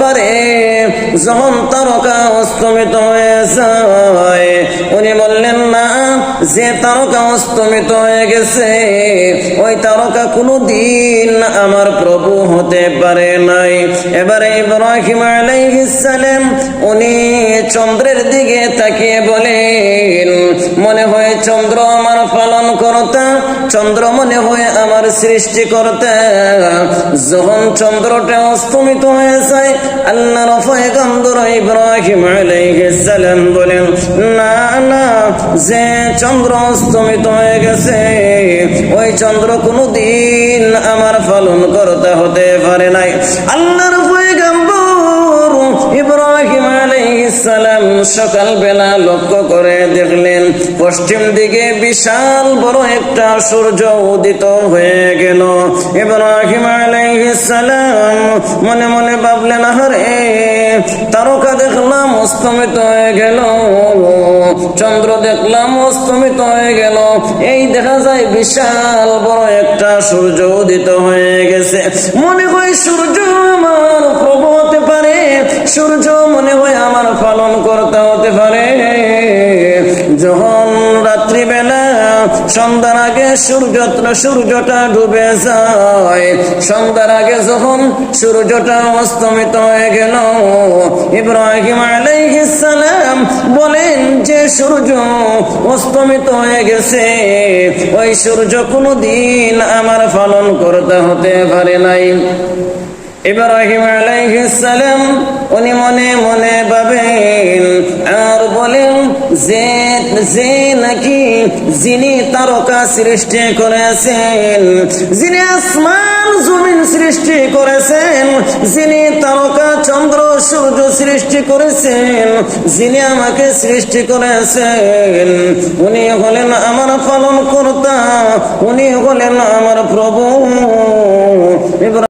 পারে। যখন তারকা অস্তমিত হয়ে যায়, উনি বললেন, না, যে তারকা অস্তমিত হয়ে গেছে, ওই তারকা কোনো দিন আমার প্রভু হতে পারে নাই। এবারে ইব্রাহিম আলাইহিস সালাম, উনি চন্দ্রের দিকে তাকিয়ে বলেন, মনে হয় চন্দ্র আমার পালন করতা, চন্দ্র মনে হয় আমার সৃষ্টি করতে। যখন চন্দ্রটা অস্তমিত হয়ে যায়, আল্লাহর পয়গম্বর ইব্রাহিম সালাম বলেন, না না, যে চন্দ্র অস্তমিত হয়ে গেছে, ওই চন্দ্র কোনো দিন আমার পালন করতে হতে পারে নাই। আল্লাহর সালাম সকাল বেলা লক্ষ্য করে দেখলেন পশ্চিম দিকে বিশাল বড় একটা সূর্য উদিত হয়ে গেল। ইব্রাহিম মনে মনে ভাবলেন তারকা দেখলাম অস্তমিত হয়ে গেল, চন্দ্র দেখলাম অস্তমিত হয়ে গেল। এই দেখা যায় বিশাল বড় একটা সূর্য উদিত হয়ে গেছে। মনে হয় সূর্য আমার প্রভু সন্ধ্যার আগে সূর্য সূর্যটা ডুবে যায়। সন্ধ্যার আগে যখন সূর্যটা অস্তমিত হয়ে গেল, ইব্রাহিম আলাইহিস সালাম বলেন যে সূর্য অস্তমিত হয়ে গেছে, ওই সূর্য কোনো দিন আমার পালন করতে হতে পারে নাই। ইব্রাহিম আলাইহিস সালাম উনি মনে মনে যে নাকি যিনি তারকা সৃষ্টি করেছেন, যিনি আসমান জমিন সৃষ্টি করেছেন, যিনি তারকা চন্দ্র সূর্য সৃষ্টি করেছেন, যিনি আমাকে সৃষ্টি করেছেন, উনি হলেন আমার পালন কর্তা উনি হলেন আমার প্রভু।